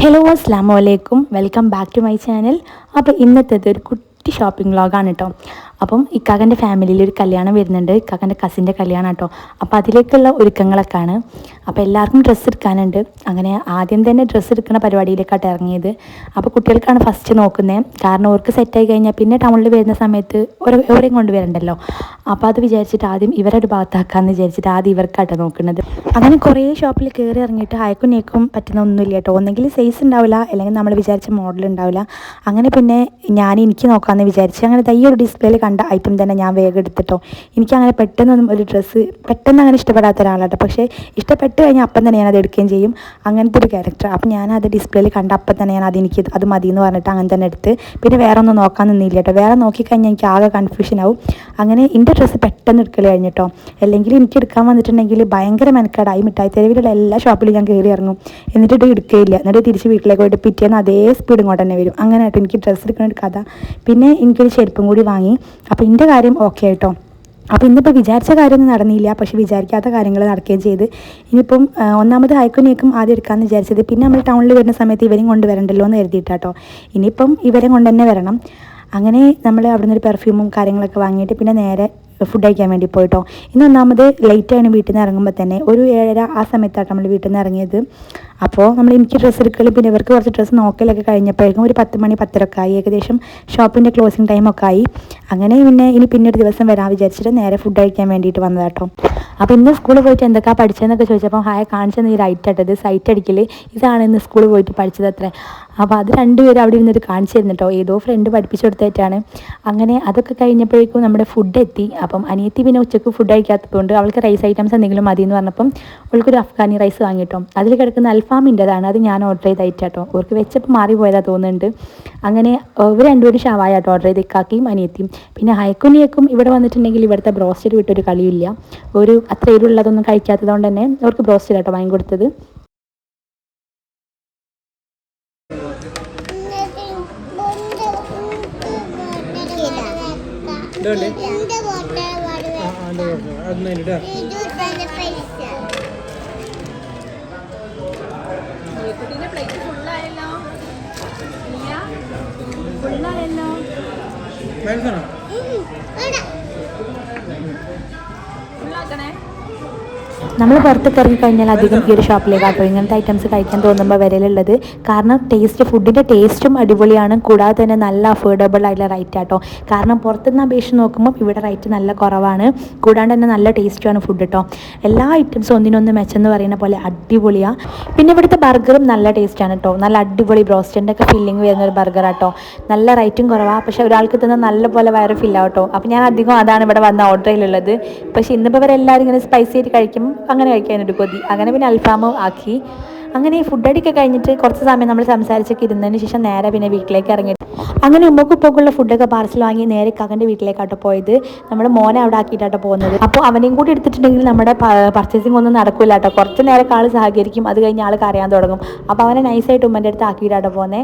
Hello അസ്സാം വലൈക്കും welcome back to my channel അപ്പോൾ ഇന്നത്തേത് ഒരു കുട്ടി ഷോപ്പിംഗ് വ്ളോഗാണ് കേട്ടോ അപ്പം ഇക്കാക്കന്റെ ഫാമിലിയിൽ ഒരു കല്യാണം വരുന്നുണ്ട്. ഇക്കാക്കന്റെ കസിന്റെ കല്യാണം കേട്ടോ അപ്പോൾ അതിലേക്കുള്ള ഒരുക്കങ്ങളൊക്കെയാണ്. അപ്പോൾ എല്ലാവർക്കും ഡ്രസ്സ് എടുക്കാനുണ്ട്. അങ്ങനെ ആദ്യം തന്നെ ഡ്രസ്സ് എടുക്കുന്ന പരിപാടിയിലേക്കാട്ട് ഇറങ്ങിയത്. അപ്പോൾ കുട്ടികൾക്കാണ് ഫസ്റ്റ് നോക്കുന്നത് കാരണം അവർക്ക് സെറ്റായി കഴിഞ്ഞാൽ പിന്നെ ടൗണിൽ വരുന്ന സമയത്ത് ഓരോ എവിടെയും കൊണ്ടുവരണ്ടല്ലോ അപ്പോൾ അത് വിചാരിച്ചിട്ട് ആദ്യം ഇവരൊരു ഭാഗത്താക്കാമെന്ന് വിചാരിച്ചിട്ട് ആദ്യം ഇവർക്കാട്ടോ നോക്കുന്നത്. അങ്ങനെ കുറേ ഷോപ്പിൽ കയറി ഇറങ്ങിയിട്ട് അയക്കും നീക്കും പറ്റുന്ന ഒന്നുമില്ല കേട്ടോ ഒന്നെങ്കിൽ സൈസ് ഉണ്ടാവില്ല അല്ലെങ്കിൽ നമ്മൾ വിചാരിച്ച മോഡൽ ഉണ്ടാവില്ല. അങ്ങനെ പിന്നെ ഞാൻ എനിക്ക് നോക്കാമെന്ന് വിചാരിച്ച് അങ്ങനെ ദൈ ഒരു ഡിസ്പ്ലേയിൽ കണ്ട ഐറ്റം തന്നെ ഞാൻ വേഗം എടുത്തിട്ടോ എനിക്ക് അങ്ങനെ പെട്ടെന്നൊന്നും ഒരു ഡ്രസ്സ് പെട്ടെന്ന് അങ്ങനെ ഇഷ്ടപ്പെടാത്ത ഒരാളാട്ടോ പക്ഷേ ഇഷ്ടപ്പെട്ട് കഴിഞ്ഞാൽ അപ്പം തന്നെ ഞാൻ അത് എടുക്കുകയും ചെയ്യും. അങ്ങനത്തെ ഒരു ക്യാരക്ടർ അപ്പം ഞാൻ അത് ഡിസ്പ്ലേയിൽ കണ്ട അപ്പം തന്നെ ഞാൻ അത് എനിക്ക് അത് മതി എന്ന് പറഞ്ഞിട്ട് അങ്ങനെ തന്നെ എടുത്ത്. പിന്നെ വേറെ ഒന്നും നോക്കാൻ നിന്നില്ല കേട്ടോ വേറെ നോക്കിക്കഴിഞ്ഞാൽ എനിക്ക് ആകെ കൺഫ്യൂഷൻ ആവും. അങ്ങനെ എന്റെ ഡ്രസ്സ് പെട്ടെന്ന് എടുക്കൽ കഴിഞ്ഞിട്ടോ? അല്ലെങ്കിൽ എനിക്ക് എടുക്കാൻ വന്നിട്ടുണ്ടെങ്കിൽ ഭയങ്കര മെനക്കേടായി. മിഠായി തെരുവിലുള്ള എല്ലാ ഷോപ്പിലും ഞാൻ കയറി ഇറങ്ങും. എന്നിട്ട് ഇത് എടുക്കുകയില്ല എന്നിട്ട് തിരിച്ച് വീട്ടിലേക്ക് പോയിട്ട് പിറ്റേന്ന് അതേ സ്പീഡ് ഇങ്ങോട്ട് തന്നെ വരും. അങ്ങനെ ആയിട്ട് എനിക്ക് ഡ്രസ്സ് എടുക്കുന്ന ഒരു കഥ. പിന്നെ എനിക്കൊരു ചെരുപ്പും കൂടി വാങ്ങി. അപ്പോൾ എന്റെ കാര്യം ഓക്കെ ആയിട്ടോ. അപ്പോൾ ഇന്നിപ്പോൾ വിചാരിച്ച കാര്യമൊന്നും നടന്നില്ല. പക്ഷേ വിചാരിക്കാത്ത കാര്യങ്ങൾ നടക്കുകയും ചെയ്ത്. ഇനിയിപ്പം ഒന്നാമത് ഹൈക്കുനിയേക്കും ആദ്യം എടുക്കാമെന്ന് വിചാരിച്ചത്. പിന്നെ നമ്മൾ ടൗണിൽ വരുന്ന സമയത്ത് ഇവരെയും കൊണ്ട് വരണ്ടല്ലോ എന്ന് കരുതിയിട്ടാട്ടോ. ഇനിയിപ്പം ഇവരെ കൊണ്ട് തന്നെ വരണം. അങ്ങനെ നമ്മൾ അവിടുന്ന് ഒരു പെർഫ്യൂമും കാര്യങ്ങളൊക്കെ വാങ്ങിയിട്ട് പിന്നെ നേരെ ഫുഡ് കഴിക്കാൻ വേണ്ടി പോയിട്ടോ. ഇന്ന് ഒന്നാമത് ലേറ്റാണ് വീട്ടിൽ നിന്ന് ഇറങ്ങുമ്പോൾ തന്നെ. ഒരു ഏഴര ആ സമയത്താണ് നമ്മൾ വീട്ടിൽ നിന്ന് ഇറങ്ങിയത്. അപ്പോൾ നമ്മൾ എനിക്ക് ഡ്രസ്സ് എടുക്കലും പിന്നെ ഇവർക്ക് കുറച്ച് ഡ്രസ്സ് നോക്കലൊക്കെ കഴിഞ്ഞപ്പോഴേക്കും ഒരു പത്ത് മണി പത്തരൊക്കെ ആയി. ഏകദേശം ഷോപ്പിന്റെ ക്ലോസിങ് ടൈമൊക്കെ ആയി. അങ്ങനെ പിന്നെ ഇനി പിന്നെ ഒരു ദിവസം വരാൻ വിചാരിച്ചിട്ട് നേരെ ഫുഡ് കഴിക്കാൻ വേണ്ടിയിട്ട് വന്നതാട്ടോ അപ്പോൾ ഇന്ന് സ്കൂളിൽ പോയിട്ട് എന്തൊക്കെ പഠിച്ചതെന്നൊക്കെ ചോദിച്ചപ്പോൾ ഹായ കാണിച്ചെന്ന് ഈ റൈറ്റ് ആട്ടത് സൈറ്റ് അടിക്കൽ ഇതാണ് ഇന്ന് സ്കൂളിൽ പോയിട്ട് പഠിച്ചത് അത്രേ. അപ്പോൾ അത് രണ്ടുപേരും അവിടെ ഇരുന്നിട്ട് കാണിച്ചിരുന്നു കേട്ടോ ഏതോ ഫ്രണ്ട് പഠിപ്പിച്ചു കൊടുത്തിട്ടാണ് അങ്ങനെ അതൊക്കെ കഴിഞ്ഞപ്പോഴേക്കും നമ്മുടെ ഫുഡ് എത്തി. അപ്പം അനിയത്തി പിന്നെ ഉച്ചയ്ക്ക് ഫുഡ് കഴിക്കാത്തതുകൊണ്ട് അവൾക്ക് റൈസ് ഐറ്റംസ് എന്തെങ്കിലും മതി എന്ന് പറഞ്ഞപ്പം അവൾക്കൊരു അഫ്ഗാനി റൈസ് വാങ്ങിയിട്ടോ. അതിൽ കിടക്കുന്ന അൽഫാമിന്റെതാണ് അത് ഞാൻ ഓർഡർ ചെയ്ത് അയച്ചാട്ടോ അവർക്ക് വെച്ചപ്പോൾ മാറിപ്പോയതാ തോന്നുന്നുണ്ട്. അങ്ങനെ ഇവർ രണ്ടുപേരും ഷവായാട്ടോ ഓർഡർ ചെയ്ത് ഇക്കാക്കിയും അനിയത്തിയും. പിന്നെ ഹൈക്കുനിയക്കും ഇവിടെ വന്നിട്ടുണ്ടെങ്കിൽ ഇവിടുത്തെ ബ്രോസ്റ്റഡ് വിട്ടൊരു കളിയില്ല. ഒരു അത്ര എരിവുള്ളതൊന്നും കഴിക്കാത്തത് കൊണ്ട് തന്നെ അവർക്ക് ബ്രോസ്റ്റർ ആട്ടോ വാങ്ങി കൊടുത്തത്? എന്റെ പ്ലേറ്റ് ഫുള്ളായല്ലോ ഫുള്ളായല്ലോ? ഫുള്ളാക്കണേ നമ്മൾ പുറത്തൊക്കെ ഇറങ്ങിക്കഴിഞ്ഞാൽ അധികം ഈ ഒരു ഷോപ്പിലേക്ക് ഷോപ്പിലേക്കാട്ടോ ഇങ്ങനത്തെ ഐറ്റംസ് കഴിക്കാൻ തോന്നുമ്പോൾ വരലുള്ളത്. കാരണം ടേസ്റ്റ് ഫുഡിന്റെ ടേസ്റ്റും അടിപൊളിയാണ്. കൂടാതെ തന്നെ നല്ല അഫോർഡബിൾ ആയിട്ടുള്ള റൈറ്റ് ആട്ടോ. കാരണം പുറത്തുനിന്ന് അപേക്ഷിച്ച് നോക്കുമ്പോൾ ഇവിടെ റൈറ്റ് നല്ല കുറവാണ്. കൂടാണ്ട് തന്നെ നല്ല ടേസ്റ്റുമാണ് ഫുഡ് കേട്ടോ എല്ലാ ഐറ്റംസും ഒന്നിനൊന്ന് മെച്ചെന്ന് പറയുന്ന പോലെ അടിപൊളിയാണ് പിന്നെ ഇവിടുത്തെ ബർഗറും നല്ല ടേസ്റ്റാണ് കേട്ടോ നല്ല അടിപൊളി ബ്രോസ്റ്റിന്റെ ഒക്കെ ഫില്ലിംഗ് വരുന്ന ഒരു ബർഗർ ആട്ടോ. നല്ല റൈറ്റും കുറവാണ് പക്ഷെ ഒരാൾക്ക് തന്നെ നല്ല പോലെ വയറ് ഫില്ലാവും കേട്ടോ അപ്പോൾ ഞാൻ അധികം അതാണ് ഇവിടെ വന്ന പക്ഷേ പക്ഷെ ഇന്നിപ്പോൾ ഇവരെല്ലാവരും ഇങ്ങനെ സ്പൈസി ആയിട്ട് കഴിക്കും അങ്ങനെ കഴിക്കാനൊരു കൊതി. അങ്ങനെ പിന്നെ അൽഫാമും ആക്കി. അങ്ങനെ ഫുഡ് അടിയൊക്കെ കഴിഞ്ഞിട്ട് കുറച്ച് സമയം നമ്മൾ സംസാരിച്ചൊക്കെ ഇരുന്നതിന് ശേഷം നേരെ പിന്നെ വീട്ടിലേക്ക് ഇറങ്ങി അങ്ങനെ ഉമ്മക്കും ഉപ്പക്കുള്ള ഫുഡൊക്കെ പാർസൽ വാങ്ങി നേരെ കകന്റെ വീട്ടിലേക്കാട്ടോ പോയത്. നമ്മുടെ മോനെ അവിടെ ആക്കിയിട്ടാട്ടോ പോകുന്നത്. അപ്പോൾ അവനെയും കൂടി എടുത്തിട്ടുണ്ടെങ്കിൽ നമ്മുടെ പർച്ചേസിംഗ് ഒന്നും നടക്കില്ല കേട്ടോ കുറച്ച് നേരം ആൾ സഹകരിക്കും. അത് കഴിഞ്ഞ് ആൾ കരയാൻ തുടങ്ങും. അപ്പോൾ അവനെ നൈസായിട്ട് ഉമ്മന്റെ അടുത്ത് ആക്കിയിട്ടാട്ടോ പോകുന്നത്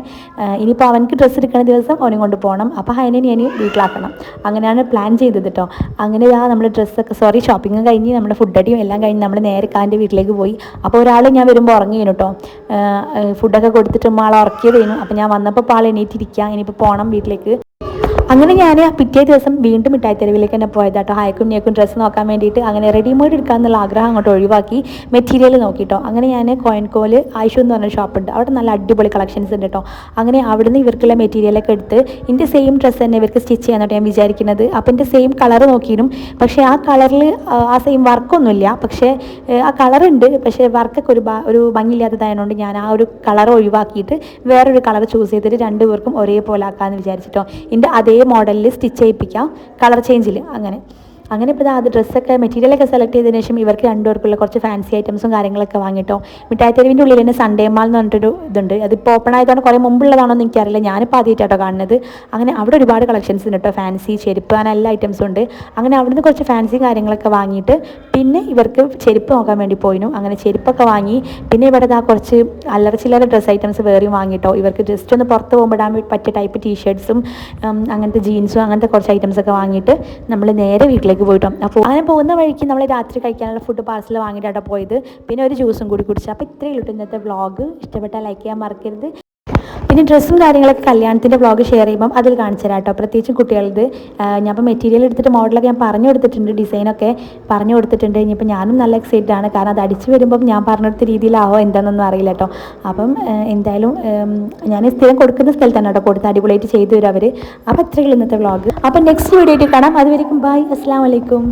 ഇനിയിപ്പോൾ അവനക്ക് ഡ്രസ്സ് എടുക്കുന്ന ദിവസം അവനും കൊണ്ട് പോകണം അപ്പോൾ അതിനെ ഇനി വീട്ടിലാക്കണം. അങ്ങനെയാണ് പ്ലാൻ ചെയ്തത് കേട്ടോ അങ്ങനെ ആ നമ്മുടെ ഡ്രസ്സൊക്കെ സോറി ഷോപ്പിംഗ് കഴിഞ്ഞ് നമ്മുടെ ഫുഡ് അടിയും എല്ലാം കഴിഞ്ഞ് നമ്മൾ നേരെ കാന്റെ വീട്ടിലേക്ക് പോയി. അപ്പോൾ ഒരാൾ ഞാൻ വരുമ്പോൾ ഉറങ്ങിയിരുന്നു കേട്ടോ ഫുഡൊക്കെ കൊടുത്തിട്ട് ആൾ ഉറക്കിയതേനു. അപ്പോൾ ഞാൻ വന്നപ്പോൾ ആൾ എണീറ്റിരിക്കുക ഇനിയിപ്പോൾ പോകണം വീട്ടിലേക്ക് അങ്ങനെ ഞാൻ പിറ്റേ ദിവസം വീണ്ടും മിഠായി തെരുവിലേക്ക് തന്നെ പോയത് കേട്ടോ ഹായക്കും ഞേക്കും ഡ്രസ്സ് നോക്കാൻ വേണ്ടിയിട്ട് അങ്ങനെ റെഡിമെയ്ഡ് എടുക്കാമെന്നുള്ള ആഗ്രഹം അങ്ങോട്ട് ഒഴിവാക്കി മെറ്റീരിയൽ നോക്കിട്ടോ. അങ്ങനെ ഞാൻ കോയൻകോൽ ആയിഷു എന്ന് പറഞ്ഞ ഷോപ്പുണ്ട് അവിടെ നല്ല അടിപൊളി കളക്ഷൻസ് ഉണ്ട് കേട്ടോ അങ്ങനെ അവിടുന്ന് ഇവർക്കുള്ള മെറ്റീരിയലൊക്കെ എടുത്ത് എന്റെ സെയിം ഡ്രസ്സ് തന്നെ ഇവർക്ക് സ്റ്റിച്ച് ചെയ്യാനായിട്ട് ഞാൻ വിചാരിക്കുന്നത്. അപ്പം എന്റെ സെയിം കളർ നോക്കിയിരുന്നു പക്ഷേ ആ കളറിൽ ആ സെയിം വർക്കൊന്നുമില്ല പക്ഷേ ആ കളറുണ്ട് പക്ഷേ വർക്കൊക്കെ ഒരു ഒരു ഭംഗിയില്ലാത്തതായതുകൊണ്ട് ഞാൻ ആ ഒരു കളർ ഒഴിവാക്കിയിട്ട് വേറൊരു കളർ ചൂസ് ചെയ്തിട്ട് രണ്ടുപേർക്കും ഒരേപോലെ ആക്കാമെന്ന് വിചാരിച്ചിട്ടോ. എന്റെ അതേ മോഡലിൽ സ്റ്റിച്ച് ചെയ്യിപ്പിക്കാം. കളർ ചേഞ്ചിൽ അങ്ങനെ. അങ്ങനെ ഇപ്പോൾ അത് ഡ്രസ്സൊക്കെ മെറ്റീരിയലൊക്കെ സെലക്ട് ചെയ്തതിന് ശേഷം ഇവർക്ക് രണ്ടുപേർക്കുള്ള കുറച്ച് ഫാൻസി ഐറ്റംസും കാര്യങ്ങളൊക്കെ വാങ്ങിട്ടോ. മിഠായി തെരുവിന്റെ ഉള്ളിൽ തന്നെ സൺഡേ മാൾ എന്ന് പറഞ്ഞിട്ടൊരു ഇതുണ്ട്. അതിപ്പോൾ ഓപ്പൺ ആയതുകൊണ്ട് കുറേ മുമ്പുള്ളതാണോ എന്ന് എനിക്കറിയില്ല. ഞാനിപ്പോൾ ആദ്യമായിട്ടോ കാണുന്നത്. അങ്ങനെ അവിടെ ഒരുപാട് കളക്ഷൻസ് ഉണ്ട് കേട്ടോ ഫാൻസി ചെരുപ്പ് അങ്ങനെ എല്ലാ ഐറ്റംസും ഉണ്ട്. അങ്ങനെ അവിടെ നിന്ന് കുറച്ച് ഫാൻസി കാര്യങ്ങളൊക്കെ വാങ്ങിയിട്ട് പിന്നെ ഇവർക്ക് ചെരുപ്പ് നോക്കാൻ വേണ്ടി പോയിനു. അങ്ങനെ ചെരുപ്പൊക്കെ വാങ്ങി. പിന്നെ ഇവിടെ ആ കുറച്ച് അല്ലറ ചില്ലറ ഡ്രസ്സ് ഐറ്റംസ് വേറെയും വാങ്ങിട്ടോ. ഇവർക്ക് ജസ്റ്റ് ഒന്ന് പുറത്ത് പോകുമ്പോൾ പറ്റിയ ടൈപ്പ് ടീഷർട്ട്സും അങ്ങനത്തെ ജീൻസും അങ്ങനത്തെ കുറച്ച് ഐറ്റംസ് ഒക്കെ വാങ്ങിയിട്ട് നമ്മൾ നേരെ വീട്ടിലേക്ക് പോയിട്ടോ. അപ്പോൾ അങ്ങനെ പോകുന്ന വഴിക്ക് നമ്മൾ രാത്രി കഴിക്കാനുള്ള ഫുഡ് പാർസൽ വാങ്ങിയിട്ടാണ് പോയത്. പിന്നെ ഒരു ജ്യൂസും കൂടി കുടിച്ചു. അപ്പോൾ ഇത്രയേ ഉള്ളൂ ഇന്നത്തെ വ്ളോഗ് ഇഷ്ടപ്പെട്ടാൽ ലൈക്ക് ചെയ്യാൻ മറക്കരുത്. പിന്നെ ഡ്രസ്സും കാര്യങ്ങളൊക്കെ കല്യാണത്തിന്റെ ബ്ലോഗ് ഷെയർ ചെയ്യുമ്പം അതിൽ കാണിച്ചു തരാം കേട്ടോ. പ്രത്യേകിച്ച് കുട്ടികളത് ഞാൻ ഇപ്പോൾ മെറ്റീരിയൽ എടുത്തിട്ട് മോഡലൊക്കെ ഞാൻ പറഞ്ഞു കൊടുത്തിട്ടുണ്ട് ഡിസൈനൊക്കെ പറഞ്ഞു കൊടുത്തിട്ടുണ്ട്. ഇനിയിപ്പോൾ ഞാനും നല്ല എക്സൈറ്റഡ് ആണ്. കാരണം അത് അടിച്ചു വരുമ്പം ഞാൻ പറഞ്ഞെടുത്ത രീതിയിലാവോ എന്താണെന്നൊന്നും അറിയില്ല കേട്ടോ. അപ്പം എന്തായാലും ഞാൻ സ്ഥിരം കൊടുക്കുന്ന സ്ഥലത്താണ് കേട്ടോ. കൊടുത്ത് അടിപൊളിയായിട്ട് ചെയ്തു തരും അവർ അപ്പോൾ അത്രയുള്ള ഇന്നത്തെ വ്ളോഗ് അപ്പം നെക്സ്റ്റ് വീഡിയോ ആയിട്ട് കാണാം. അതുവരെയും ബൈ അസ്സാം വലൈക്കും